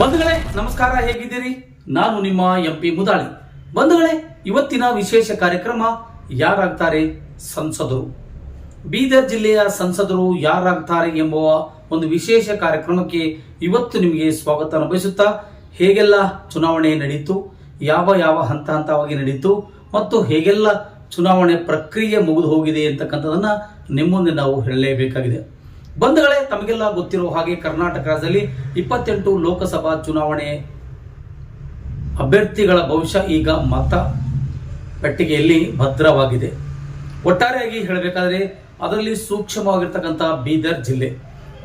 ಬಂಧುಗಳೇ, ನಮಸ್ಕಾರ, ಹೇಗಿದ್ದೀರಿ? ನಾನು ನಿಮ್ಮ ಎಂ ಪಿ ಮುದಾಳಿ. ಬಂಧುಗಳೇ, ಇವತ್ತಿನ ವಿಶೇಷ ಕಾರ್ಯಕ್ರಮ ಯಾರಾಗ್ತಾರೆ ಸಂಸದರು? ಬೀದರ್ ಜಿಲ್ಲೆಯ ಸಂಸದರು ಯಾರಾಗ್ತಾರೆ ಎಂಬುವ ಒಂದು ವಿಶೇಷ ಕಾರ್ಯಕ್ರಮಕ್ಕೆ ಇವತ್ತು ನಿಮಗೆ ಸ್ವಾಗತ ಬಯಸುತ್ತಾ, ಹೇಗೆಲ್ಲ ಚುನಾವಣೆ ನಡೀತು, ಯಾವ ಯಾವ ಹಂತ ಹಂತವಾಗಿ ನಡೀತು, ಮತ್ತು ಹೇಗೆಲ್ಲ ಚುನಾವಣೆ ಪ್ರಕ್ರಿಯೆ ಮುಗಿದು ಹೋಗಿದೆ ಅಂತಕ್ಕಂಥದನ್ನ ನಿಮ್ಮ ಮುಂದೆ ನಾವು ಹೇಳಲೇಬೇಕಾಗಿದೆ. ಬಂಧುಗಳೇ, ತಮಗೆಲ್ಲ ಗೊತ್ತಿರೋ ಹಾಗೆ ಕರ್ನಾಟಕ ರಾಜ್ಯದಲ್ಲಿ ಇಪ್ಪತ್ತೆಂಟು ಲೋಕಸಭಾ ಚುನಾವಣೆ ಅಭ್ಯರ್ಥಿಗಳ ಭವಿಷ್ಯ ಈಗ ಮತ ಪೆಟ್ಟಿಗೆಯಲ್ಲಿ ಭದ್ರವಾಗಿದೆ. ಒಟ್ಟಾರೆಯಾಗಿ ಹೇಳಬೇಕಾದ್ರೆ, ಅದರಲ್ಲಿ ಸೂಕ್ಷ್ಮವಾಗಿರ್ತಕ್ಕಂಥ ಬೀದರ್ ಜಿಲ್ಲೆ.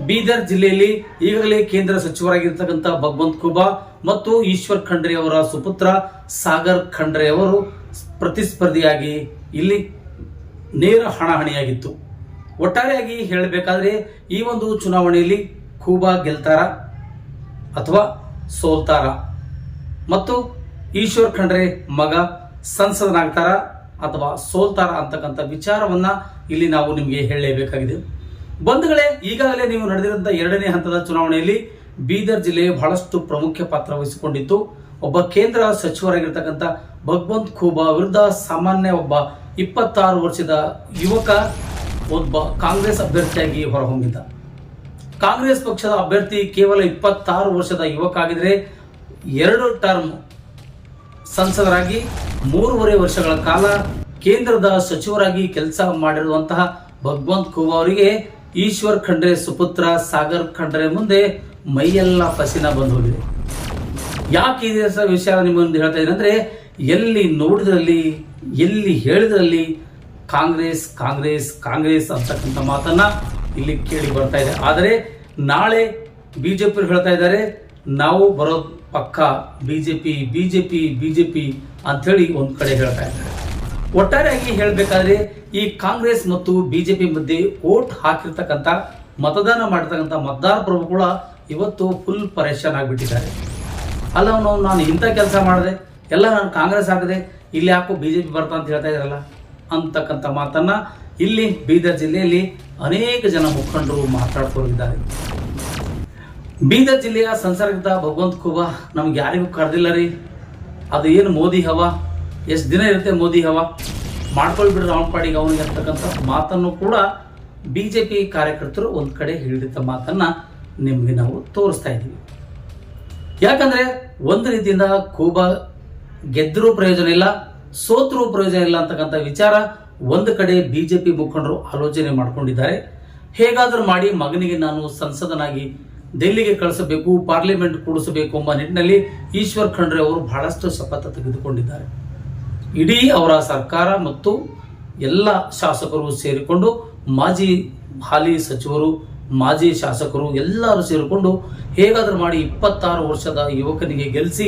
ಬೀದರ್ ಜಿಲ್ಲೆಯಲ್ಲಿ ಈಗಾಗಲೇ ಕೇಂದ್ರ ಸಚಿವರಾಗಿರ್ತಕ್ಕಂಥ ಭಗವಂತ್ ಕುಬಾ ಮತ್ತು ಈಶ್ವರ್ ಖಂಡ್ರೆ ಅವರ ಸುಪುತ್ರ ಸಾಗರ್ ಖಂಡ್ರೆ ಅವರು ಪ್ರತಿಸ್ಪರ್ಧಿಯಾಗಿ ಇಲ್ಲಿ ನೇರ ಹಣಾಹಣಿಯಾಗಿತ್ತು. ಒಟ್ಟಾರೆಯಾಗಿ ಹೇಳಬೇಕಾದ್ರೆ ಈ ಒಂದು ಚುನಾವಣೆಯಲ್ಲಿ ಖೂಬಾ ಗೆಲ್ತಾರ ಅಥವಾ ಸೋಲ್ತಾರ. ಮತ್ತು ಈಶ್ವರ್ ಖಂಡ್ರೆ ಮಗ ಸಂಸದನಾಗ್ತಾರ ಅಥವಾ ಸೋಲ್ತಾರ ಅಂತಕ್ಕಂಥ ವಿಚಾರವನ್ನ ಇಲ್ಲಿ ನಾವು ನಿಮಗೆ ಹೇಳಲೇಬೇಕಾಗಿದೆ. ಬಂಧುಗಳೇ, ಈಗಾಗಲೇ ನೀವು ನಡೆದಿರುವಂತಹ ಎರಡನೇ ಹಂತದ ಚುನಾವಣೆಯಲ್ಲಿ ಬೀದರ್ ಜಿಲ್ಲೆ ಬಹಳಷ್ಟು ಪ್ರಮುಖ ಪಾತ್ರ ವಹಿಸಿಕೊಂಡಿತ್ತು. ಒಬ್ಬ ಕೇಂದ್ರ ಸಚಿವರಾಗಿರ್ತಕ್ಕಂಥ ಭಗವಂತ್ ಖೂಬಾ ವಿರುದ್ಧ ಸಾಮಾನ್ಯ ಒಬ್ಬ ಇಪ್ಪತ್ತಾರು ವರ್ಷದ ಯುವಕ ಒಬ್ಬ ಕಾಂಗ್ರೆಸ್ ಅಭ್ಯರ್ಥಿಯಾಗಿ ಹೊರಹೊಮ್ಮಿದ್ದ ಕಾಂಗ್ರೆಸ್ ಪಕ್ಷದ ಅಭ್ಯರ್ಥಿ ಕೇವಲ ಇಪ್ಪತ್ತಾರು ವರ್ಷದ ಯುವಕ ಆಗಿದ್ರೆ ಎರಡು ಟರ್ಮ್ ಸಂಸದರಾಗಿ, ಮೂರುವರೆ ವರ್ಷಗಳ ಕಾಲ ಕೇಂದ್ರದ ಸಚಿವರಾಗಿ ಕೆಲಸ ಮಾಡಿರುವಂತಹ ಭಗವಂತ್ ಖೂಬಾ ಅವರಿಗೆ ಈಶ್ವರ್ ಖಂಡ್ರೆ ಸುಪುತ್ರ ಸಾಗರ್ ಖಂಡ್ರೆ ಮುಂದೆ ಮೈಯೆಲ್ಲ ಪಸಿನ ಬಂದು ಹೋಗಿದೆ. ಯಾಕೆ ಈ ವಿಷಯ ನಿಮ್ಮ ಹೇಳ್ತಾ ಇದ್ದೀನಿ ಅಂದ್ರೆ ಎಲ್ಲಿ ನೋಡಿದ್ರಲ್ಲಿ, ಎಲ್ಲಿ ಹೇಳಿದ್ರಲ್ಲಿ ಕಾಂಗ್ರೆಸ್ ಕಾಂಗ್ರೆಸ್ ಕಾಂಗ್ರೆಸ್ ಅಂತಕ್ಕಂಥ ಮಾತನ್ನ ಇಲ್ಲಿ ಕೇಳಿ ಬರ್ತಾ ಇದೆ. ಆದರೆ ನಾಳೆ ಬಿಜೆಪಿ ಹೇಳ್ತಾ ಇದ್ದಾರೆ, ನಾವು ಬರೋ ಪಕ್ಕ ಬಿಜೆಪಿ ಬಿಜೆಪಿ ಬಿಜೆಪಿ ಅಂಥೇಳಿ ಒಂದು ಕಡೆ ಹೇಳ್ತಾ ಇದ್ದಾರೆ. ಒಟ್ಟಾರೆಯಾಗಿ ಹೇಳಬೇಕಾದ್ರೆ ಈ ಕಾಂಗ್ರೆಸ್ ಮತ್ತು ಬಿಜೆಪಿ ಮಧ್ಯೆ ಓಟ್ ಹಾಕಿರ್ತಕ್ಕಂಥ ಮತದಾನ ಮಾಡಿರ್ತಕ್ಕಂಥ ಮತದಾರ ಕೂಡ ಇವತ್ತು ಫುಲ್ ಪರೇಶಾನ್ ಆಗಿಬಿಟ್ಟಿದ್ದಾರೆ. ಅಲ್ಲ ನಾನು ಇಂಥ ಕೆಲಸ ಮಾಡಿದೆ, ಎಲ್ಲ ನಾನು ಕಾಂಗ್ರೆಸ್ ಹಾಕಿದೆ, ಇಲ್ಲಿ ಯಾಕೋ ಬಿಜೆಪಿ ಬರ್ತಾ ಅಂತ ಹೇಳ್ತಾ ಇದ್ದಾರಲ್ಲ? ಅಂತಕ್ಕಂಥ ಮಾತನ್ನ ಇಲ್ಲಿ ಬೀದರ್ ಜಿಲ್ಲೆಯಲ್ಲಿ ಅನೇಕ ಜನ ಮುಖಂಡರು ಮಾತಾಡ್ಕೊಂಡಿದ್ದಾರೆ. ಬೀದರ್ ಜಿಲ್ಲೆಯ ಸಂಸರ್ಗದ ಭಗವಂತ ಖೂಬಾ ನಮ್ಗೆ ಯಾರಿಗೂ ಕರೆದಿಲ್ಲ ರೀ. ಅದು ಏನು ಮೋದಿ ಹವಾ? ಎಷ್ಟು ದಿನ ಇರುತ್ತೆ ಮೋದಿ ಹವಾ? ಮಾಡ್ಕೊಳ್ಬಿಡ್ರಿ ರಾಮ್ ಪಾಡಿಗೆ ಅವನಿಗೆ ಅಂತಕ್ಕಂಥ ಮಾತನ್ನು ಕೂಡ ಬಿಜೆಪಿ ಕಾರ್ಯಕರ್ತರು ಒಂದು ಕಡೆ ಹೇಳಿದ ಮಾತನ್ನ ನಿಮಗೆ ನಾವು ತೋರಿಸ್ತಾ ಇದ್ದೀವಿ. ಯಾಕಂದ್ರೆ ಒಂದು ರೀತಿಯಿಂದ ಕೂಬಾ ಗೆದ್ದರೂ ಪ್ರಯೋಜನ ಇಲ್ಲ. ಸೋತ್ರೂ ಪ್ರಯೋಜನ ಇಲ್ಲ ಅಂತಕ್ಕಂಥ ವಿಚಾರ ಒಂದು ಕಡೆ ಬಿಜೆಪಿ ಮುಖಂಡರು ಆಲೋಚನೆ ಮಾಡ್ಕೊಂಡಿದ್ದಾರೆ. ಹೇಗಾದರೂ ಮಾಡಿ ಮಗನಿಗೆ ನಾನು ಸಂಸದನಾಗಿ ದೆಲ್ಲಿಗೆ ಕಳಿಸಬೇಕು, ಪಾರ್ಲಿಮೆಂಟ್ ಕೂಡಿಸಬೇಕು ಎಂಬ ನಿಟ್ಟಿನಲ್ಲಿ ಈಶ್ವರ್ ಖಂಡ್ರೆ ಅವರು ಬಹಳಷ್ಟು ಶಪಥ ತೆಗೆದುಕೊಂಡಿದ್ದಾರೆ. ಇಡೀ ಅವರ ಸರ್ಕಾರ ಮತ್ತು ಎಲ್ಲ ಶಾಸಕರು ಸೇರಿಕೊಂಡು ಮಾಜಿ ಹಾಲಿ ಸಚಿವರು, ಮಾಜಿ ಶಾಸಕರು ಎಲ್ಲರೂ ಸೇರಿಕೊಂಡು ಹೇಗಾದರೂ ಮಾಡಿ ಇಪ್ಪತ್ತಾರು ವರ್ಷದ ಯುವಕನಿಗೆ ಗೆಲ್ಲಿಸಿ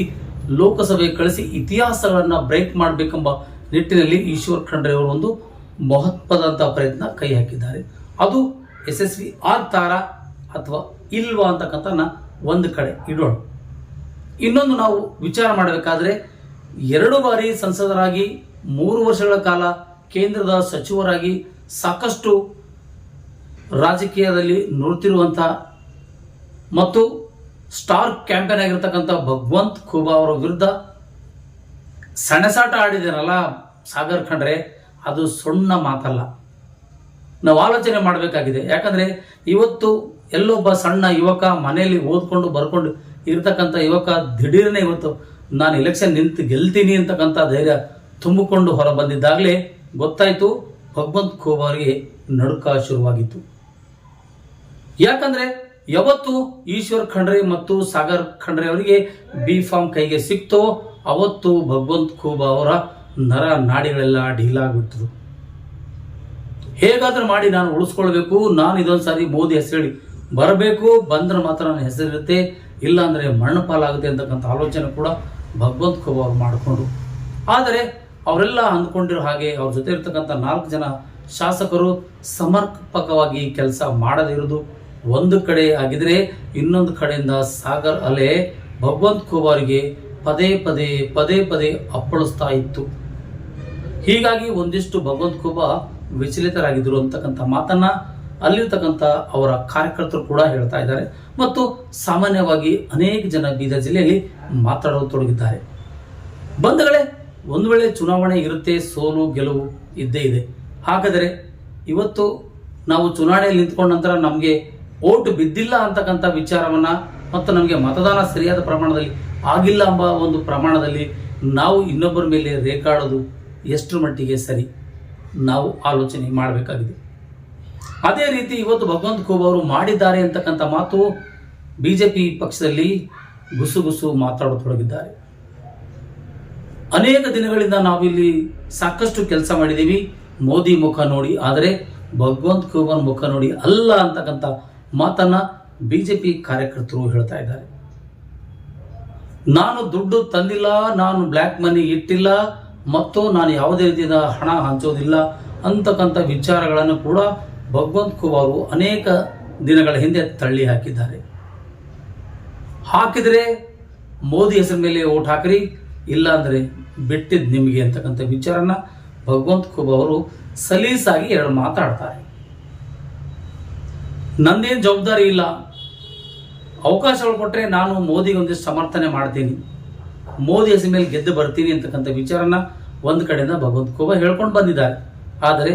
ಲೋಕಸಭೆ ಕಳಿಸಿ ಇತಿಹಾಸಗಳನ್ನು ಬ್ರೇಕ್ ಮಾಡಬೇಕೆಂಬ ನಿಟ್ಟಿನಲ್ಲಿ ಈಶ್ವರ್ ಖಂಡ್ರೆ ಅವರು ಒಂದು ಮಹತ್ವದಂತಹ ಪ್ರಯತ್ನ ಕೈ ಹಾಕಿದ್ದಾರೆ. ಅದು ಯಶಸ್ವಿ ಆಗ್ತಾರಾ ಅಥವಾ ಇಲ್ವಾ ಅಂತಕ್ಕಂಥ ಒಂದು ಕಡೆ ಇಡೋಣ. ಇನ್ನೊಂದು ನಾವು ವಿಚಾರ ಮಾಡಬೇಕಾದ್ರೆ, ಎರಡು ಬಾರಿ ಸಂಸದರಾಗಿ ಮೂರು ವರ್ಷಗಳ ಕಾಲ ಕೇಂದ್ರದ ಸಚಿವರಾಗಿ ಸಾಕಷ್ಟು ರಾಜಕೀಯದಲ್ಲಿ ನುರಿತಿರುವಂತಹ ಮತ್ತು ಸ್ಟಾರ್ ಕ್ಯಾಂಪೇನ್ ಆಗಿರ್ತಕ್ಕಂಥ ಭಗವಂತ್ ಖೂಬಾ ಅವರ ವಿರುದ್ಧ ಸೆಣಸಾಟ ಆಡಿದೇನಲ್ಲ ಸಾಗರ್ ಖಂಡ್ರೆ, ಅದು ಸಣ್ಣ ಮಾತಲ್ಲ. ನಾವು ಆಲೋಚನೆ ಮಾಡಬೇಕಾಗಿದೆ. ಯಾಕಂದ್ರೆ ಇವತ್ತು ಎಲ್ಲೊಬ್ಬ ಸಣ್ಣ ಯುವಕ ಮನೆಯಲ್ಲಿ ಓದ್ಕೊಂಡು ಬರ್ಕೊಂಡು ಇರತಕ್ಕಂಥ ಯುವಕ ದಿಢೀರನೇ ಇವತ್ತು ನಾನು ಎಲೆಕ್ಷನ್ ನಿಂತು ಗೆಲ್ತೀನಿ ಅಂತಕ್ಕಂಥ ಧೈರ್ಯ ತುಂಬಿಕೊಂಡು ಹೊರ ಬಂದಿದ್ದಾಗಲೇ ಗೊತ್ತಾಯ್ತು ಭಗವಂತ್ ಖೂಬ್ ಅವರಿಗೆ ನಡುಕ ಶುರುವಾಗಿತ್ತು. ಯಾಕಂದ್ರೆ ಯಾವತ್ತು ಈಶ್ವರ್ ಖಂಡ್ರೆ ಮತ್ತು ಸಾಗರ್ ಖಂಡ್ರೆ ಅವರಿಗೆ ಬಿ ಫಾರ್ಮ್ ಕೈಗೆ ಸಿಕ್ತೋ ಅವತ್ತು ಭಗವಂತ್ ಖೂಬಾ ಅವರ ನರ ನಾಡಿಗಳೆಲ್ಲ ಢೀಲಾಗ್ಬಿಟ್ರು ಹೇಗಾದ್ರೂ ಮಾಡಿ ನಾನು ಉಳಿಸ್ಕೊಳ್ಬೇಕು, ನಾನು ಇದೊಂದು ಸಾರಿ ಮೋದಿ ಹೆಸರು ಹೇಳಿ ಬರಬೇಕು, ಬಂದ್ರೆ ಮಾತ್ರ ನನ್ನ ಹೆಸರಿರುತ್ತೆ ಇಲ್ಲ ಅಂದ್ರೆ ಮಣ್ಣು ಪಾಲಾಗುತ್ತೆ ಅಂತಕ್ಕಂಥ ಆಲೋಚನೆ ಕೂಡ ಭಗವಂತ ಖೂಬ ಅವರು ಮಾಡಿಕೊಂಡ್ರು. ಆದರೆ ಅವರೆಲ್ಲ ಅಂದ್ಕೊಂಡಿರೋ ಹಾಗೆ ಅವ್ರ ಜೊತೆ ಇರ್ತಕ್ಕಂಥ ನಾಲ್ಕು ಜನ ಶಾಸಕರು ಸಮರ್ಪಕವಾಗಿ ಕೆಲಸ ಮಾಡದಿರುವುದು ಒಂದು ಕಡೆ ಆಗಿದ್ರೆ ಇನ್ನೊಂದು ಕಡೆಯಿಂದ ಸಾಗರ್ ಅಲೆ ಭಗವಂತ್ ಕುಮಾರ್ಗೆ ಪದೇ ಪದೇ ಪದೇ ಪದೇ ಅಪ್ಪಳಿಸ್ತಾ ಇತ್ತು. ಹೀಗಾಗಿ ಒಂದಿಷ್ಟು ಭಗವಂತ್ ಖೋಬಾ ವಿಚಲಿತರಾಗಿದ್ರು ಅಂತಕ್ಕಂಥ ಮಾತನ್ನ ಅಲ್ಲಿರ್ತಕ್ಕಂಥ ಅವರ ಕಾರ್ಯಕರ್ತರು ಕೂಡ ಹೇಳ್ತಾ ಇದ್ದಾರೆ. ಮತ್ತು ಸಾಮಾನ್ಯವಾಗಿ ಅನೇಕ ಜನ ಬೀದರ್ ಜಿಲ್ಲೆಯಲ್ಲಿ ಮಾತಾಡಲು ತೊಡಗಿದ್ದಾರೆ. ಬಂಧುಗಳೇ, ಒಂದು ವೇಳೆ ಚುನಾವಣೆ ಇರುತ್ತೆ, ಸೋಲು, ಗೆಲುವು ಇದ್ದೇ ಇದೆ. ಹಾಗಾದರೆ ಇವತ್ತು ನಾವು ಚುನಾವಣೆಯಲ್ಲಿ ನಿಂತ್ಕೊಂಡ ನಂತರ ನಮಗೆ ಓಟ್ ಬಿದ್ದಿಲ್ಲ ಅಂತಕ್ಕಂಥ ವಿಚಾರವನ್ನ ಮತ್ತು ನಮಗೆ ಮತದಾನ ಸರಿಯಾದ ಪ್ರಮಾಣದಲ್ಲಿ ಆಗಿಲ್ಲ ಎಂಬ ಒಂದು ಪ್ರಮಾಣದಲ್ಲಿ ನಾವು ಇನ್ನೊಬ್ಬರ ಮೇಲೆ ರೇಕಾಡೋದು ಎಷ್ಟರ ಮಟ್ಟಿಗೆ ಸರಿ? ನಾವು ಆಲೋಚನೆ ಮಾಡಬೇಕಾಗಿದೆ. ಅದೇ ರೀತಿ ಇವತ್ತು ಭಗವಂತ ಖೂಬ್ ಅವರು ಮಾಡಿದ್ದಾರೆ ಅಂತಕ್ಕಂಥ ಮಾತು ಬಿ ಜೆ ಪಿ ಪಕ್ಷದಲ್ಲಿ ಗುಸುಗುಸು ಮಾತಾಡತೊಡಗಿದ್ದಾರೆ. ಅನೇಕ ದಿನಗಳಿಂದ ನಾವಿಲ್ಲಿ ಸಾಕಷ್ಟು ಕೆಲಸ ಮಾಡಿದ್ದೀವಿ. ಮೋದಿ ಮುಖ ನೋಡಿ, ಆದರೆ ಭಗವಂತ್ ಖೂಬನ್ ಮುಖ ನೋಡಿ ಅಲ್ಲ ಅಂತಕ್ಕಂಥ ಮಾತನ್ನ ಬಿಜೆಪಿ ಕಾರ್ಯಕರ್ತರು ಹೇಳ್ತಾ ಇದ್ದಾರೆ. ನಾನು ದುಡ್ಡು ತಂದಿಲ್ಲ, ನಾನು ಬ್ಲ್ಯಾಕ್ ಮನಿ ಇಟ್ಟಿಲ್ಲ, ಮತ್ತು ನಾನು ಯಾವುದೇ ರೀತಿಯ ಹಣ ಹಂಚೋದಿಲ್ಲ ಅಂತಕ್ಕಂಥ ವಿಚಾರಗಳನ್ನು ಕೂಡ ಭಗವಂತ್ ಕುಮಾರ್ ಅನೇಕ ದಿನಗಳ ಹಿಂದೆ ತಳ್ಳಿ ಹಾಕಿದ್ದಾರೆ. ಹಾಕಿದರೆ ಮೋದಿ ಹೆಸರ ಮೇಲೆ ಓಟ್ ಹಾಕ್ರಿ, ಇಲ್ಲ ಅಂದರೆ ಬಿಟ್ಟಿದ್ ನಿಮಗೆ ಅಂತಕ್ಕಂಥ ವಿಚಾರನ ಭಗವಂತ್ ಕುಮಾರ್ ಅವರು ಸಲೀಸಾಗಿ ಎರಡು ಮಾತಾಡ್ತಾರೆ. ನಂದೇನು ಜವಾಬ್ದಾರಿ ಇಲ್ಲ. ಅವಕಾಶಗಳು ಕೊಟ್ಟರೆ ನಾನು ಮೋದಿಗೆ ಒಂದಿಷ್ಟು ಸಮರ್ಥನೆ ಮಾಡ್ತೀನಿ. ಮೋದಿ ಹೆಸರು ಮೇಲೆ ಗೆದ್ದು ಬರ್ತೀನಿ ಅಂತಕ್ಕಂಥ ವಿಚಾರನ ಒಂದು ಕಡೆಯಿಂದ ಭಗವಂತ ಕೋಬಾ ಹೇಳ್ಕೊಂಡು ಬಂದಿದ್ದಾರೆ. ಆದರೆ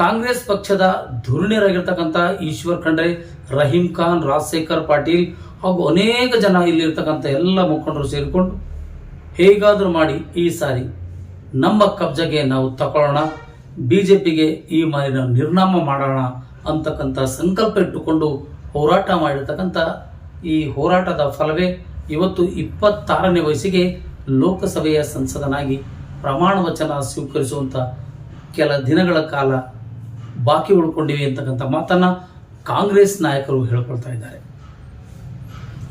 ಕಾಂಗ್ರೆಸ್ ಪಕ್ಷದ ಧುರೀಣರಾಗಿರ್ತಕ್ಕಂಥ ಈಶ್ವರ್ ಖಂಡ್ರೆ, ರಹೀಂ ಖಾನ್, ರಾಜಶೇಖರ್ ಪಾಟೀಲ್ ಹಾಗೂ ಅನೇಕ ಜನ ಇಲ್ಲಿರ್ತಕ್ಕಂಥ ಎಲ್ಲ ಮುಖಂಡರು ಸೇರಿಕೊಂಡು ಹೇಗಾದರೂ ಮಾಡಿ ಈ ಸಾರಿ ನಮ್ಮ ಕಬ್ಜಗೆ ನಾವು ತಗೊಳ್ಳೋಣ ಬಿಜೆಪಿಗೆ ಈ ಮಾರಿನ ನಿರ್ನಾಮ ಮಾಡೋಣ. ಅಂತಕ್ಕಂಥ ಸಂಕಲ್ಪ ಇಟ್ಟುಕೊಂಡು ಹೋರಾಟ ಮಾಡಿರ್ತಕ್ಕಂಥ ಈ ಹೋರಾಟದ ಫಲವೇ ಇವತ್ತು ಇಪ್ಪತ್ತಾರನೇ ವಯಸ್ಸಿಗೆ ಲೋಕಸಭೆಯ ಸಂಸದನಾಗಿ ಪ್ರಮಾಣ ವಚನ ಸ್ವೀಕರಿಸುವಂಥ ಕೆಲ ದಿನಗಳ ಕಾಲ ಬಾಕಿ ಉಳ್ಕೊಂಡಿವೆ ಅಂತಕ್ಕಂಥ ಮಾತನ್ನು ಕಾಂಗ್ರೆಸ್ ನಾಯಕರು ಹೇಳ್ಕೊಳ್ತಾ ಇದ್ದಾರೆ.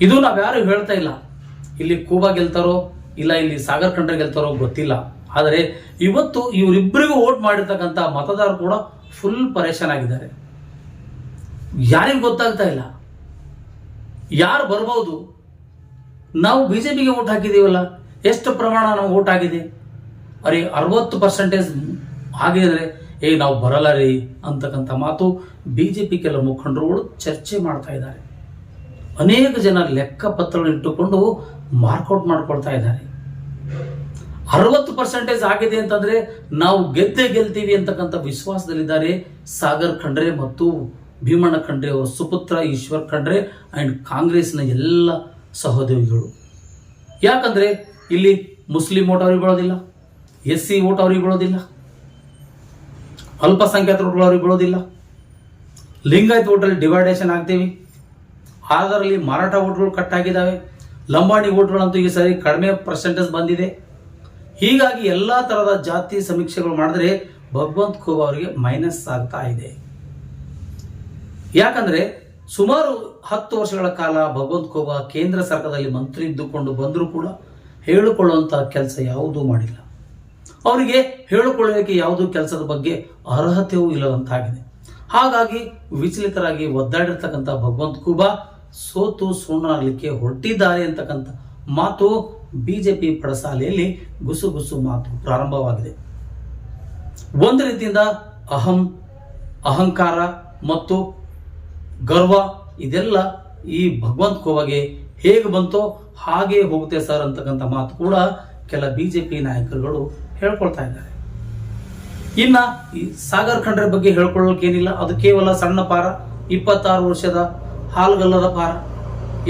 ಇದು ನಾವ್ಯಾರು ಹೇಳ್ತಾ ಇಲ್ಲ. ಇಲ್ಲಿ ಕೂಬಾ ಗೆಲ್ತಾರೋ, ಇಲ್ಲ ಇಲ್ಲಿ ಸಾಗರ್ ಖಂಡ್ರೆ ಗೆಲ್ತಾರೋ ಗೊತ್ತಿಲ್ಲ. ಆದರೆ ಇವತ್ತು ಇವರಿಬ್ಬರಿಗೂ ವೋಟ್ ಮಾಡಿರ್ತಕ್ಕಂಥ ಮತದಾರರು ಕೂಡ ಫುಲ್ ಪರೇಷನ್ ಆಗಿದ್ದಾರೆ. ಯಾರಿಗೂ ಗೊತ್ತಾಗ್ತಾ ಇಲ್ಲ. ಯಾರು ಬರ್ಬೋದು? ನಾವು ಬಿಜೆಪಿಗೆ ಓಟ್ ಹಾಕಿದೀವಲ್ಲ ಎಷ್ಟು ಪ್ರಮಾಣ ನಾವು ಓಟ್ ಆಗಿದೆ? ಅರೆ, ಅರವತ್ತು ಪರ್ಸೆಂಟೇಜ್ ಆಗಿದ್ರೆ ಏ, ನಾವು ಬರಲ್ಲ ರೀ ಅಂತಕ್ಕಂಥ ಮಾತು ಬಿಜೆಪಿ ಕೆಲ ಮುಖಂಡರುಗಳು ಚರ್ಚೆ ಮಾಡ್ತಾ ಇದ್ದಾರೆ. ಅನೇಕ ಜನ ಲೆಕ್ಕ ಪತ್ರಗಳನ್ನು ಇಟ್ಟುಕೊಂಡು ಮಾರ್ಕೌಟ್ ಮಾಡ್ಕೊಳ್ತಾ ಇದ್ದಾರೆ. ಅರವತ್ತು ಪರ್ಸೆಂಟೇಜ್ ಆಗಿದೆ ಅಂತಂದ್ರೆ ನಾವು ಗೆದ್ದೇ ಗೆಲ್ತೀವಿ ಅಂತಕ್ಕಂಥ ವಿಶ್ವಾಸದಲ್ಲಿದ್ದಾರೆ ಸಾಗರ್ ಖಂಡ್ರೆ ಮತ್ತು ಭೀಮಣ್ಣ ಖಂಡ್ರೆ ಅವರ ಸುಪುತ್ರ ಈಶ್ವರ್ ಖಂಡ್ರೆ ಆ್ಯಂಡ್ ಕಾಂಗ್ರೆಸ್ನ ಎಲ್ಲ ಸಹೋದ್ಯೋಗಿಗಳು. ಯಾಕಂದರೆ ಇಲ್ಲಿ ಮುಸ್ಲಿಂ ಓಟ್ ಅವ್ರಿಗೆ ಬೀಳೋದಿಲ್ಲ ಎಸ್ ಸಿ ಓಟ್ ಅವ್ರಿಗೆ ಬೀಳೋದಿಲ್ಲ ಅಲ್ಪಸಂಖ್ಯಾತ ಓಟ್ ಅವ್ರಿಗೆ ಬೀಳೋದಿಲ್ಲ. ಲಿಂಗಾಯತ ಓಟಲ್ಲಿ ಡಿವೈಡೇಷನ್ ಆಗ್ತೀವಿ. ಅದರಲ್ಲಿ ಮರಾಠ ಓಟ್ಗಳು ಕಟ್ ಆಗಿದ್ದಾವೆ ಲಂಬಾಣಿ ಓಟ್ಗಳಂತೂ ಈ ಸರಿ ಕಡಿಮೆ ಪರ್ಸೆಂಟೇಜ್ ಬಂದಿದೆ. ಹೀಗಾಗಿ ಎಲ್ಲ ಥರದ ಜಾತಿ ಸಮೀಕ್ಷೆಗಳು ಮಾಡಿದ್ರೆ ಭಗವಂತ್ ಖೂಬ್ ಅವರಿಗೆ ಮೈನಸ್ ಆಗ್ತಾ ಇದೆ. ಯಾಕಂದ್ರೆ ಸುಮಾರು ಹತ್ತು ವರ್ಷಗಳ ಕಾಲ ಭಗವಂತ ಕೋಬಾ ಕೇಂದ್ರ ಸರ್ಕಾರದಲ್ಲಿ ಮಂತ್ರಿ ಇದ್ದುಕೊಂಡು ಬಂದರೂ ಕೂಡ ಹೇಳಿಕೊಳ್ಳುವಂಥ ಕೆಲಸ ಯಾವುದೂ ಮಾಡಿಲ್ಲ. ಅವರಿಗೆ ಹೇಳಿಕೊಳ್ಳಲಿಕ್ಕೆ ಯಾವುದೂ ಕೆಲಸದ ಬಗ್ಗೆ ಅರ್ಹತೆಯೂ ಇಲ್ಲದಂತಾಗಿದೆ. ಹಾಗಾಗಿ ವಿಚಲಿತರಾಗಿ ಒದ್ದಾಡಿರ್ತಕ್ಕಂಥ ಭಗವಂತ ಕುಬಾ ಸೋತು ಸುಣ್ಣಾಗಲಿಕ್ಕೆ ಹೊರಟಿದ್ದಾರೆ ಅಂತಕ್ಕಂಥ ಮಾತು ಬಿಜೆಪಿ ಪಡಸಾಲೆಯಲ್ಲಿ ಗುಸುಗುಸು ಮಾತು ಪ್ರಾರಂಭವಾಗಿದೆ. ಒಂದು ರೀತಿಯಿಂದ ಅಹಂ, ಅಹಂಕಾರ ಮತ್ತು ಗರ್ವ, ಇದೆಲ್ಲ ಈ ಭಗವಂತ ಕೋವಾಗೆ ಹೇಗೆ ಬಂತೋ ಹಾಗೆ ಹೋಗುತ್ತೆ ಸರ್ ಅಂತಕ್ಕಂಥ ಮಾತು ಕೂಡ ಕೆಲ ಬಿ ಜೆ ಪಿ ನಾಯಕರುಗಳು ಹೇಳ್ಕೊಳ್ತಾ ಇದ್ದಾರೆ. ಇನ್ನ ಈ ಸಾಗರ್ ಖಂಡ್ರೆ ಬಗ್ಗೆ ಹೇಳ್ಕೊಳ್ಳೋಕೇನಿಲ್ಲ ಅದು ಕೇವಲ ಸಣ್ಣ ಪಾರ, ಇಪ್ಪತ್ತಾರು ವರ್ಷದ ಹಾಲ್ಗಲ್ಲದ ಪಾರ.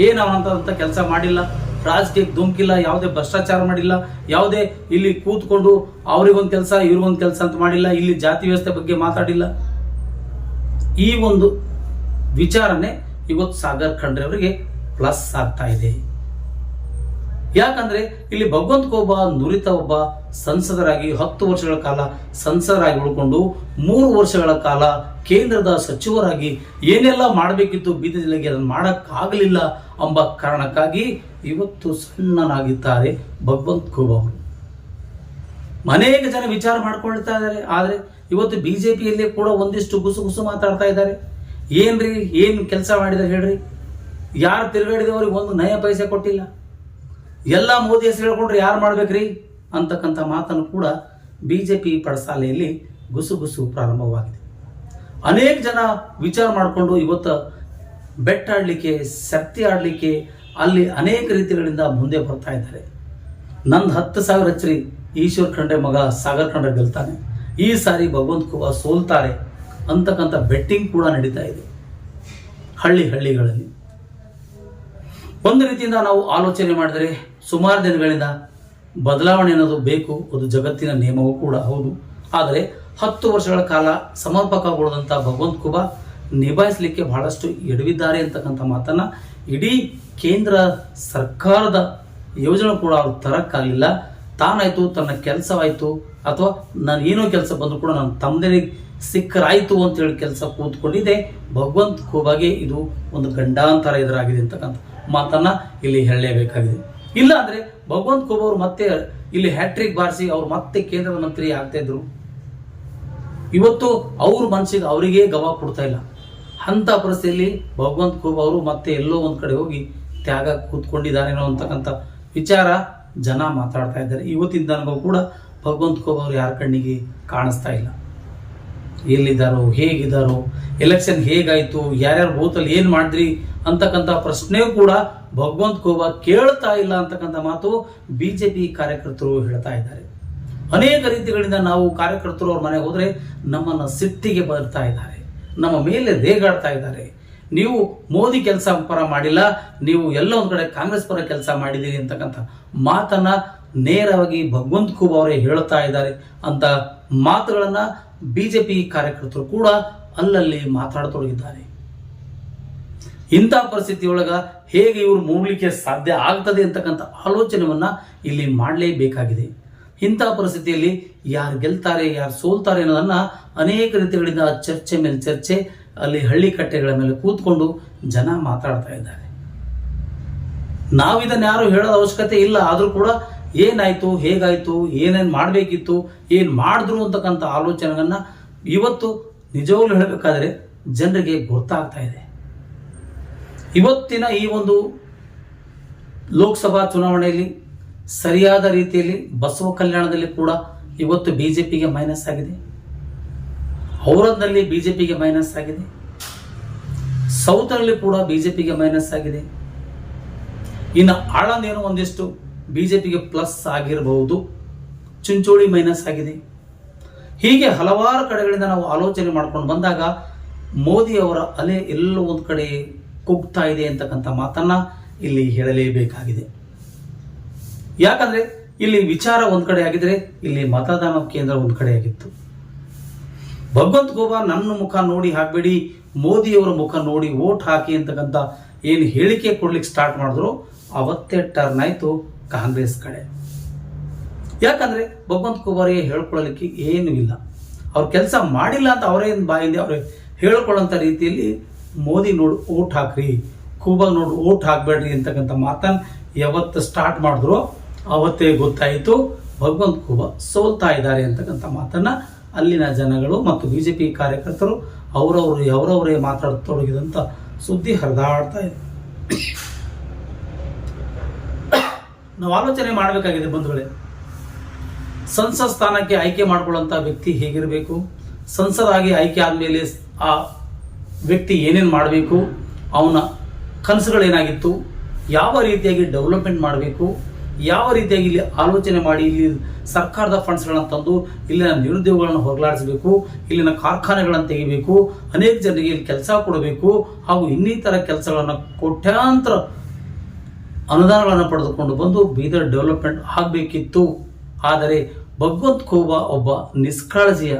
ಏನು ಅವನಂತ ಕೆಲಸ ಮಾಡಿಲ್ಲ. ರಾಜಕೀಯಕ್ಕೆ ಧುಮುಕಿಲ್ಲ, ಯಾವುದೇ ಭ್ರಷ್ಟಾಚಾರ ಮಾಡಿಲ್ಲ. ಯಾವುದೇ ಇಲ್ಲಿ ಕೂತ್ಕೊಂಡು ಅವ್ರಿಗೊಂದು ಕೆಲಸ, ಇವ್ರಿಗೊಂದು ಕೆಲಸ ಅಂತ ಮಾಡಿಲ್ಲ. ಇಲ್ಲಿ ಜಾತಿ ವ್ಯವಸ್ಥೆ ಬಗ್ಗೆ ಮಾತಾಡಿಲ್ಲ. ಈ ಒಂದು ವಿಚಾರನೆ ಇವತ್ತು ಸಾಗರ್ ಖಂಡ್ರೆ ಅವರಿಗೆ ಪ್ಲಸ್ ಆಗ್ತಾ ಇದೆ. ಯಾಕಂದ್ರೆ ಇಲ್ಲಿ ಭಗವಂತ ಒಬ್ಬ, ನುರಿತ ಒಬ್ಬ, ಸಂಸದರಾಗಿ ಹತ್ತು ವರ್ಷಗಳ ಕಾಲ ಸಂಸದರಾಗಿ ಉಳ್ಕೊಂಡು ಮೂರು ವರ್ಷಗಳ ಕಾಲ ಕೇಂದ್ರದ ಸಚಿವರಾಗಿ ಏನೆಲ್ಲ ಮಾಡಬೇಕಿತ್ತು ಬೀದಿ ಜಿಲ್ಲೆಗೆ ಅದನ್ನು ಮಾಡಕ್ಕಾಗಲಿಲ್ಲ ಎಂಬ ಕಾರಣಕ್ಕಾಗಿ ಇವತ್ತು ಸಣ್ಣನಾಗಿದ್ದಾರೆ ಭಗವಂತ್ ಕೋಬ ಅವರು. ಅನೇಕ ಜನ ವಿಚಾರ ಮಾಡ್ಕೊಳ್ತಾ ಇದ್ದಾರೆ, ಆದರೆ ಇವತ್ತು ಬಿಜೆಪಿಯಲ್ಲಿ ಕೂಡ ಒಂದಿಷ್ಟು ಗುಸು ಗುಸು ಮಾತಾಡ್ತಾ ಇದ್ದಾರೆ. ಏನ್ರಿ? ಏನು ಕೆಲಸ ಮಾಡಿದ ಹೇಳ್ರಿ? ಯಾರು ತಿರುಗಾಡಿದವ್ರಿಗೆ ಒಂದು ನಯ ಪೈಸೆ ಕೊಟ್ಟಿಲ್ಲ. ಎಲ್ಲ ಮೋದಿ ಹೆಸರು ಹೇಳ್ಕೊಂಡ್ರೆ ಯಾರು ಮಾಡ್ಬೇಕ್ರಿ? ಅಂತಕ್ಕಂಥ ಮಾತನ್ನು ಕೂಡ ಬಿಜೆಪಿ ಪಡಸಾಲೆಯಲ್ಲಿ ಗುಸು ಗುಸು ಪ್ರಾರಂಭವಾಗಿದೆ. ಅನೇಕ ಜನ ವಿಚಾರ ಮಾಡಿಕೊಂಡು ಇವತ್ತು ಬೆಟ್ ಆಡಲಿಕ್ಕೆ, ಸತ್ತಿ ಆಡಲಿಕ್ಕೆ ಅಲ್ಲಿ ಅನೇಕ ರೀತಿಗಳಿಂದ ಮುಂದೆ ಬರ್ತಾ ಇದ್ದಾರೆ. ನಂದು ಹತ್ತು ಸಾವಿರ ಹಚ್ಚರಿ. ಈಶ್ವರ್ ಖಂಡ್ರೆ ಮಗ ಸಾಗರ್ ಖಂಡ್ರೆ ಗೆಲ್ತಾನೆ. ಈ ಸಾರಿ ಭಗವಂತ ಕುಬಾ ಸೋಲ್ತಾರೆ. ಅಂತಕ್ಕಂಥ ಬೆಟ್ಟಿಂಗ್ ಕೂಡ ನಡೀತಾ ಇದೆ. ಹಳ್ಳಿ ಹಳ್ಳಿಗಳಲ್ಲಿ. ಒಂದು ರೀತಿಯಿಂದ ನಾವು ಆಲೋಚನೆ ಮಾಡಿದರೆ ಸುಮಾರು ದಿನಗಳಿಂದ ಬದಲಾವಣೆ ಅನ್ನೋದು ಬೇಕು, ಅದು ಜಗತ್ತಿನ ನಿಯಮವೂ ಕೂಡ ಹೌದು. ಆದರೆ ಹತ್ತು ವರ್ಷಗಳ ಕಾಲ ಸಮರ್ಪಕಗೊಳ್ಳದಂಥ ಭಗವಂತ ಕುಬಾ ನಿಭಾಯಿಸಲಿಕ್ಕೆ ಬಹಳಷ್ಟು ಎಡವಿದ್ದಾರೆ ಅಂತಕ್ಕಂಥ ಮಾತನ್ನ ಇಡೀ ಕೇಂದ್ರ ಸರ್ಕಾರದ ಯೋಜನೆ ಕೂಡ ಅವ್ರು ತರಕ್ಕಾಗಲಿಲ್ಲ. ತಾನಾಯಿತು, ತನ್ನ ಕೆಲಸವಾಯಿತು, ಅಥವಾ ನಾನು ಏನೋ ಕೆಲಸ ಬಂದರೂ ಕೂಡ ನಾನು ತಮ್ಮದೇ ಸಿಕ್ಕರಾಯಿತು ಅಂತ ಹೇಳಿ ಕೆಲಸ ಕೂತ್ಕೊಂಡಿದೆ. ಭಗವಂತ ಖೂಬಾಗೆ ಇದು ಒಂದು ಗಂಡಾಂತರ ಎದುರಾಗಿದೆ ಅಂತಕ್ಕಂಥ ಮಾತನ್ನ ಇಲ್ಲಿ ಹೇಳಲೇಬೇಕಾಗಿದೆ. ಇಲ್ಲ ಅಂದ್ರೆ ಭಗವಂತ ಖೂಬ್ ಅವರು ಮತ್ತೆ ಇಲ್ಲಿ ಹ್ಯಾಟ್ರಿಕ್ ಬಾರಿಸಿ ಅವ್ರು ಮತ್ತೆ ಕೇಂದ್ರ ಮಂತ್ರಿ ಆಗ್ತಾ ಇದ್ರು. ಇವತ್ತು ಅವ್ರ ಮನಸ್ಸಿಗೆ ಅವರಿಗೆ ಗವಾ ಕೊಡ್ತಾ ಇಲ್ಲ. ಅಂತ ಪರಿಸ್ಥಿತಿಯಲ್ಲಿ ಭಗವಂತ ಖೂಬ್ ಅವರು ಮತ್ತೆ ಎಲ್ಲೋ ಒಂದ್ ಕಡೆ ಹೋಗಿ ತ್ಯಾಗ ಕೂತ್ಕೊಂಡಿದ್ದಾರೆ ಅಂತಕ್ಕಂಥ ವಿಚಾರ ಜನ ಮಾತಾಡ್ತಾ ಇದ್ದಾರೆ. ಇವತ್ತಿನ ಅನುಭವ ಕೂಡ ಭಗವಂತ ಕೋಬ ಅವರು ಯಾರ ಕಣ್ಣಿಗೆ ಕಾಣಿಸ್ತಾ ಇಲ್ಲ. ಎಲ್ಲಿದ್ದಾರೋ, ಹೇಗಿದ್ದಾರೋ ಎಲೆಕ್ಷನ್ ಹೇಗಾಯ್ತು, ಯಾರ್ಯಾರು ಬೂತಲ್ಲಿ ಏನು ಮಾಡಿದ್ರಿ ಅಂತಕ್ಕಂಥ ಪ್ರಶ್ನೆಯೂ ಕೂಡ ಭಗವಂತ ಕೋಬಾ ಕೇಳ್ತಾ ಇಲ್ಲ ಅಂತಕ್ಕಂಥ ಮಾತು ಬಿಜೆಪಿ ಕಾರ್ಯಕರ್ತರು ಹೇಳ್ತಾ ಇದ್ದಾರೆ. ಅನೇಕ ರೀತಿಗಳಿಂದ ನಾವು ಕಾರ್ಯಕರ್ತರು ಅವ್ರ ಮನೆಗೆ ಹೋದ್ರೆ ನಮ್ಮನ್ನ ಸಿಟ್ಟಿಗೆ ಬರ್ತಾ ಇದ್ದಾರೆ. ನಮ್ಮ ಮೇಲೆ ರೇಗಾಡ್ತಾ ಇದ್ದಾರೆ. ನೀವು ಮೋದಿ ಕೆಲಸ ಪರ ಮಾಡಿಲ್ಲ, ನೀವು ಎಲ್ಲ ಒಂದ್ ಕಡೆ ಕಾಂಗ್ರೆಸ್ ಪರ ಕೆಲಸ ಮಾಡಿದ್ದೀರಿ ಅಂತಕ್ಕಂಥ ಮಾತನ್ನ ನೇರವಾಗಿ ಭಗವಂತ ಖೂಬ್ ಅವರೇ ಹೇಳ್ತಾ ಇದ್ದಾರೆ ಅಂತ ಮಾತುಗಳನ್ನ ಬಿಜೆಪಿ ಕಾರ್ಯಕರ್ತರು ಕೂಡ ಅಲ್ಲಲ್ಲಿ ಮಾತಾಡತೊಡಗಿದ್ದಾರೆ. ಇಂಥ ಪರಿಸ್ಥಿತಿಯೊಳಗ ಹೇಗೆ ಇವರು ಮೂಡಲಿಕ್ಕೆ ಸಾಧ್ಯ ಆಗ್ತದೆ ಅಂತಕ್ಕಂಥ ಆಲೋಚನೆಯನ್ನ ಇಲ್ಲಿ ಮಾಡಲೇಬೇಕಾಗಿದೆ. ಇಂಥ ಪರಿಸ್ಥಿತಿಯಲ್ಲಿ ಯಾರು ಗೆಲ್ತಾರೆ, ಯಾರು ಸೋಲ್ತಾರೆ ಅನ್ನೋದನ್ನ ಅನೇಕ ರೀತಿಗಳಿಂದ ಚರ್ಚೆ ಮೇಲೆ ಚರ್ಚೆ, ಅಲ್ಲಿ ಹಳ್ಳಿ ಕಟ್ಟೆಗಳ ಮೇಲೆ ಕೂತ್ಕೊಂಡು ಜನ ಮಾತಾಡ್ತಾ ಇದ್ದಾರೆ. ನಾವಿದನ್ನ ಯಾರು ಹೇಳೋದ ಅವಶ್ಯಕತೆ ಇಲ್ಲ, ಆದರೂ ಕೂಡ ಏನಾಯ್ತು, ಹೇಗಾಯಿತು, ಏನೇನು ಮಾಡಬೇಕಿತ್ತು, ಏನು ಮಾಡಿದ್ರು ಅಂತಕ್ಕಂಥ ಆಲೋಚನೆಗಳನ್ನು ಇವತ್ತು ನಿಜವಾಗ್ಲೂ ಹೇಳಬೇಕಾದ್ರೆ ಜನರಿಗೆ ಗೊತ್ತಾಗ್ತಾ ಇದೆ. ಇವತ್ತಿನ ಈ ಒಂದು ಲೋಕಸಭಾ ಚುನಾವಣೆಯಲ್ಲಿ ಸರಿಯಾದ ರೀತಿಯಲ್ಲಿ ಬಸವ ಕಲ್ಯಾಣದಲ್ಲಿ ಕೂಡ ಇವತ್ತು ಬಿಜೆಪಿಗೆ ಮೈನಸ್ ಆಗಿದೆ. ಔರದ್ನಲ್ಲಿ ಪಿಗೆ ಮೈನಸ್ ಆಗಿದೆ. ಸೌತ್ನಲ್ಲಿ ಕೂಡ ಬಿಜೆಪಿಗೆ ಮೈನಸ್ ಆಗಿದೆ. ಇನ್ನು ಆಳನೇನು ಒಂದಿಷ್ಟು ಬಿಜೆಪಿಗೆ ಪ್ಲಸ್ ಆಗಿರಬಹುದು, ಚುಂಚೋಳಿ ಮೈನಸ್ ಆಗಿದೆ. ಹೀಗೆ ಹಲವಾರು ಕಡೆಗಳಿಂದ ನಾವು ಆಲೋಚನೆ ಮಾಡ್ಕೊಂಡು ಬಂದಾಗ ಮೋದಿ ಅವರ ಅಲೆ ಎಲ್ಲೋ ಒಂದು ಕಡೆ ಕುಗ್ತಾ ಇದೆ ಅಂತಕ್ಕಂಥ ಮಾತನ್ನ ಇಲ್ಲಿ ಹೇಳಲೇಬೇಕಾಗಿದೆ. ಯಾಕಂದ್ರೆ ಇಲ್ಲಿ ವಿಚಾರ ಒಂದು ಕಡೆ ಆಗಿದ್ರೆ ಇಲ್ಲಿ ಮತದಾನ ಕೇಂದ್ರ ಒಂದು ಕಡೆ ಆಗಿತ್ತು. ಭಗವಂತ ಗೋಬಾ ನನ್ನ ಮುಖ ನೋಡಿ ಹಾಕ್ಬೇಡಿ ಮೋದಿಯವರ ಮುಖ ನೋಡಿ ಓಟ್ ಹಾಕಿ ಅಂತಕ್ಕಂಥ ಏನು ಹೇಳಿಕೆ ಕೊಡ್ಲಿಕ್ಕೆ ಸ್ಟಾರ್ಟ್ ಮಾಡಿದ್ರು, ಅವತ್ತೇ ಟರ್ನ್ ಆಯ್ತು. ಕಾಂಗ್ರೆಸ್ ಕಡೆ. ಯಾಕಂದ್ರೆ ಭಗವಂತ ಕುಮಾರಿಗೆ ಹೇಳ್ಕೊಳ್ಳಲಿಕ್ಕೆ ಏನೂ ಇಲ್ಲ. ಅವ್ರು ಕೆಲಸ ಮಾಡಿಲ್ಲ ಅಂತ ಅವರೇ ಬಾಯಿಂದ ಅವರು ಹೇಳ್ಕೊಳ್ಳೋಂಥ ರೀತಿಯಲ್ಲಿ ಮೋದಿ ನೋಡು ಓಟ್ ಹಾಕ್ರಿ, ಕೂಬಾ ನೋಡು ಓಟ್ ಹಾಕಬೇಡ್ರಿ ಅಂತಕ್ಕಂಥ ಮಾತನ್ನ ಯಾವತ್ತು ಸ್ಟಾರ್ಟ್ ಮಾಡಿದ್ರು ಅವತ್ತೇ ಗೊತ್ತಾಯಿತು. ಭಗವಂತ ಕುಬಾ ಸೋಲ್ತಾ ಇದ್ದಾರೆ ಅಂತಕ್ಕಂಥ ಮಾತನ್ನ ಅಲ್ಲಿನ ಜನಗಳು ಮತ್ತು ಬಿಜೆಪಿ ಕಾರ್ಯಕರ್ತರು ಅವರವರು ಅವರವರೇ ಮಾತಾಡತೊಡಗಿದಂಥ ಸುದ್ದಿ ಹರಿದಾಡ್ತಾ ಇದೆ. ನಾವು ಆಲೋಚನೆ ಮಾಡಬೇಕಾಗಿದೆ ಬಂಧುಗಳೇ. ಸಂಸತ್ ಸ್ಥಾನಕ್ಕೆ ಆಯ್ಕೆ ಮಾಡಿಕೊಳ್ಳುವಂಥ ವ್ಯಕ್ತಿ ಹೇಗಿರಬೇಕು? ಸಂಸದಾಗಿ ಆಯ್ಕೆ ಆದಮೇಲೆ ಆ ವ್ಯಕ್ತಿ ಏನೇನು ಮಾಡಬೇಕು? ಅವನ ಕನಸುಗಳೇನಾಗಿತ್ತು ಯಾವ ರೀತಿಯಾಗಿ ಡೆವಲಪ್ಮೆಂಟ್ ಮಾಡಬೇಕು? ಯಾವ ರೀತಿಯಾಗಿ ಇಲ್ಲಿ ಆಲೋಚನೆ ಮಾಡಿ ಇಲ್ಲಿ ಸರ್ಕಾರದ ಫಂಡ್ಸ್ಗಳನ್ನು ತಂದು ಇಲ್ಲಿನ ನಿರುದ್ಯೋಗಗಳನ್ನು ಹೋಗಲಾಡಿಸಬೇಕು? ಇಲ್ಲಿನ ಕಾರ್ಖಾನೆಗಳನ್ನು ತೆಗಿಬೇಕು? ಅನೇಕ ಜನರಿಗೆ ಇಲ್ಲಿ ಕೆಲಸ ಕೊಡಬೇಕು? ಹಾಗೂ ಇನ್ನಿತರ ಕೆಲಸಗಳನ್ನು ಕೋಟ್ಯಾಂತರ ಅನುದಾನಗಳನ್ನು ಪಡೆದುಕೊಂಡು ಬಂದು ಬೀದರ್ ಡೆವಲಪ್ಮೆಂಟ್ ಆಗಬೇಕಿತ್ತು. ಆದರೆ ಭಗವಂತ ಖೋಬಾ ಒಬ್ಬ ನಿಷ್ಕಾಳಜಿಯ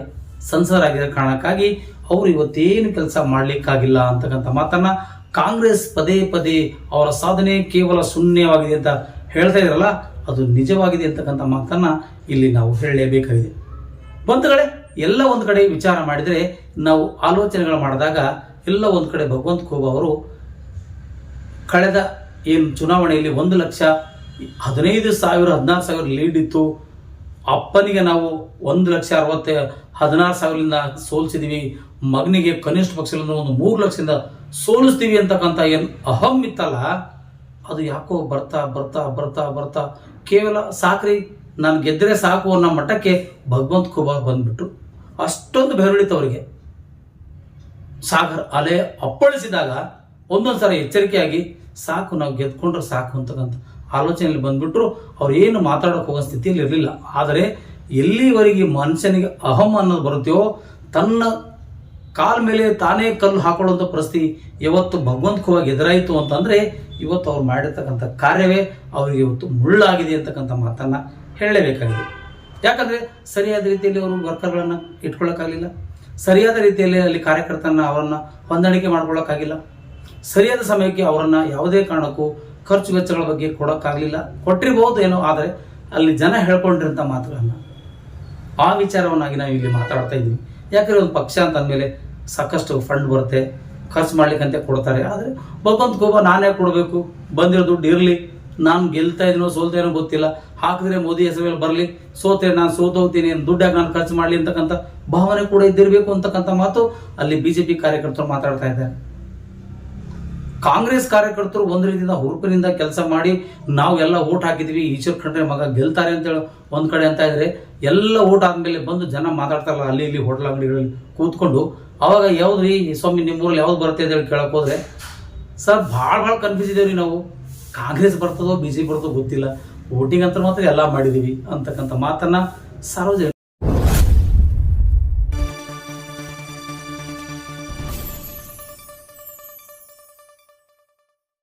ಸಂಸದರಾಗಿರೋ ಕಾರಣಕ್ಕಾಗಿ ಅವರು ಇವತ್ತೇನು ಕೆಲಸ ಮಾಡಲಿಕ್ಕಾಗಿಲ್ಲ ಅಂತಕ್ಕಂಥ ಮಾತನ್ನ ಕಾಂಗ್ರೆಸ್ ಪದೇ ಪದೇ ಅವರ ಸಾಧನೆ ಕೇವಲ ಶೂನ್ಯವಾಗಿದೆ ಅಂತ ಹೇಳ್ತಾ ಇದ್ರಲ್ಲ, ಅದು ನಿಜವಾಗಿದೆ ಅಂತಕ್ಕಂಥ ಮಾತನ್ನ ಇಲ್ಲಿ ನಾವು ಹೇಳಲೇಬೇಕಾಗಿದೆ. ಬಂಧುಗಳೇ, ಎಲ್ಲ ಒಂದು ಕಡೆ ವಿಚಾರ ಮಾಡಿದರೆ ನಾವು ಆಲೋಚನೆಗಳು ಮಾಡಿದಾಗ ಎಲ್ಲ ಒಂದು ಕಡೆ ಭಗವಂತ ಖೋಬಾ ಅವರು ಕಳೆದ ಏನು ಚುನಾವಣೆಯಲ್ಲಿ ಒಂದು ಲಕ್ಷ ಹದಿನೈದು ಸಾವಿರ, ಹದಿನಾರು ಸಾವಿರ ಲೀಡ್ ಇತ್ತು. ಅಪ್ಪನಿಗೆ ನಾವು ಒಂದು ಲಕ್ಷ ಅರವತ್ತ, ಹದಿನಾರು ಸಾವಿರದಿಂದ ಸೋಲಿಸಿದೀವಿ. ಮಗನಿಗೆ ಕನಿಷ್ಠ ಪಕ್ಷದಿಂದ ಒಂದು ಮೂರು ಲಕ್ಷದಿಂದ ಸೋಲಿಸ್ತೀವಿ ಅಂತಕ್ಕಂಥ ಏನು ಅಹಂ ಇತ್ತಲ್ಲ, ಅದು ಯಾಕೋ ಬರ್ತಾ ಬರ್ತಾ ಬರ್ತಾ ಬರ್ತಾ ಕೇವಲ ಸಾಕ್ರಿ, ನಾನು ಗೆದ್ದರೆ ಸಾಕು ಅನ್ನೋ ಮಟ್ಟಕ್ಕೆ ಭಗವಂತ ಕುಮಾರ್ ಬಂದ್ಬಿಟ್ರು. ಅಷ್ಟೊಂದು ಬೆರಳಿತು ಅವರಿಗೆ. ಸಾಗರ್ ಅಲೆ ಅಪ್ಪಳಿಸಿದಾಗ ಒಂದೊಂದು ಸಲ ಎಚ್ಚರಿಕೆಯಾಗಿ ಸಾಕು, ನಾವು ಗೆದ್ಕೊಂಡ್ರೆ ಸಾಕು ಅಂತಕ್ಕಂಥ ಆಲೋಚನೆಯಲ್ಲಿ ಬಂದ್ಬಿಟ್ರು. ಅವ್ರು ಏನು ಮಾತಾಡೋಕೆ ಹೋಗೋ ಸ್ಥಿತಿಯಲ್ಲಿ ಇರಲಿಲ್ಲ. ಆದರೆ ಎಲ್ಲಿವರೆಗೆ ಮನುಷ್ಯನಿಗೆ ಅಹಂ ಅನ್ನೋದು ಬರುತ್ತೆಯೋ ತನ್ನ ಕಾಲ ಮೇಲೆ ತಾನೇ ಕಲ್ಲು ಹಾಕೊಳ್ಳುವಂಥ ಪರಿಸ್ಥಿತಿ ಯಾವತ್ತು ಭಗವಂತಕವಾಗಿ ಎದುರಾಯಿತು ಅಂತಂದರೆ ಇವತ್ತು ಅವ್ರು ಮಾಡಿರ್ತಕ್ಕಂಥ ಕಾರ್ಯವೇ ಅವರಿಗೆ ಇವತ್ತು ಮುಳ್ಳಾಗಿದೆ ಅಂತಕ್ಕಂಥ ಮಾತನ್ನು ಹೇಳಲೇಬೇಕಾಗಿದೆ. ಯಾಕಂದರೆ ಸರಿಯಾದ ರೀತಿಯಲ್ಲಿ ಅವರು ವರ್ಕರ್ಗಳನ್ನು ಇಟ್ಕೊಳ್ಳೋಕ್ಕಾಗಲಿಲ್ಲ ಸರಿಯಾದ ರೀತಿಯಲ್ಲಿ ಅಲ್ಲಿ ಕಾರ್ಯಕರ್ತರನ್ನ ಅವರನ್ನು ಹೊಂದಾಣಿಕೆ ಮಾಡ್ಕೊಳ್ಳೋಕ್ಕಾಗಿಲ್ಲ ಸರಿಯಾದ ಸಮಯಕ್ಕೆ ಅವರನ್ನು ಯಾವುದೇ ಕಾರಣಕ್ಕೂ ಖರ್ಚು ವೆಚ್ಚಗಳ ಬಗ್ಗೆ ಕೊಡೋಕ್ಕಾಗಲಿಲ್ಲ. ಕೊಟ್ಟಿರ್ಬೋದು ಏನೋ, ಆದರೆ ಅಲ್ಲಿ ಜನ ಹೇಳ್ಕೊಂಡಿರೋಂಥ ಮಾತುಗಳನ್ನು. ಆ ವಿಚಾರವನ್ನಾಗಿ ನಾವು ಇಲ್ಲಿ ಮಾತಾಡ್ತಾ ಇದ್ದೀವಿ. ಯಾಕಂದರೆ ಒಂದು ಪಕ್ಷ ಅಂತ ಅಂದಮೇಲೆ ಸಾಕಷ್ಟು ಫಂಡ್ ಬರುತ್ತೆ, ಖರ್ಚು ಮಾಡ್ಲಿಕ್ಕಂತೆ ಕೊಡ್ತಾರೆ. ಆದರೆ ಭಗವಂತ ಕೋಪ, ನಾನೇ ಕೊಡಬೇಕು? ಬಂದಿರೋ ದುಡ್ಡು ಇರಲಿ. ನಾನು ಗೆಲ್ತಾ ಇದೀನೋ, ಸೋಲ್ತಾ ಗೊತ್ತಿಲ್ಲ. ಹಾಕಿದ್ರೆ ಮೋದಿ ಹೆಸರಲ್ಲಿ ಬರಲಿ. ಸೋತೆ ನಾನು ಸೋತೋಗ್ತೀನಿ ದುಡ್ಡಾಗಿ ನಾನು ಖರ್ಚು ಮಾಡಲಿ ಅಂತಕ್ಕಂಥ ಭಾವನೆ ಕೂಡ ಇದ್ದಿರಬೇಕು ಅಂತಕ್ಕಂಥ ಮಾತು ಅಲ್ಲಿ ಬಿ ಜೆ ಪಿ ಕಾರ್ಯಕರ್ತರು ಮಾತಾಡ್ತಾ ಇದ್ದಾರೆ. ಕಾಂಗ್ರೆಸ್ ಕಾರ್ಯಕರ್ತರು ಒಂದು ರೀತಿಯಿಂದ ಹುರುಪಿನಿಂದ ಕೆಲಸ ಮಾಡಿ ನಾವು ಎಲ್ಲ ಓಟ್ ಹಾಕಿದ್ವಿ, ಈಶ್ವರ್ ಖಂಡ್ರೆ ಮಗ ಗೆಲ್ತಾರೆ ಅಂತೇಳಿ ಒಂದು ಕಡೆ ಅಂತ ಇದ್ರೆ ಎಲ್ಲ ಓಟ್ ಆದ್ಮೇಲೆ ಬಂದು ಜನ ಮಾತಾಡ್ತಾರಲ್ಲ, ಅಲ್ಲಿ ಇಲ್ಲಿ ಹೋಟ್ಲ್ ಅಂಗಡಿಗಳಲ್ಲಿ ಕೂತ್ಕೊಂಡು. ಅವಾಗ ಯಾವ್ದ್ರಿ ಸ್ವಾಮಿ ನಿಮ್ಮೂರಲ್ಲಿ ಯಾವ್ದು ಬರುತ್ತೆ ಅಂತ ಹೇಳಿ ಕೇಳಕ್ ಹೋದ್ರೆ, ಸರ್, ಭಾಳ ಭಾಳ ಕನ್ಫ್ಯೂಸ್ ಇದೇವ್ರಿ ನಾವು. ಕಾಂಗ್ರೆಸ್ ಬರ್ತದೋ, ಬಿ ಜೆ ಬರ್ತದೋ ಗೊತ್ತಿಲ್ಲ. ವೋಟಿಂಗ್ ಅಂತ ಮಾತ್ರ ಎಲ್ಲ ಮಾಡಿದೀವಿ. ಅಂತಕ್ಕಂಥ ಮಾತನ್ನ ಸಾರ್ವಜನಿಕ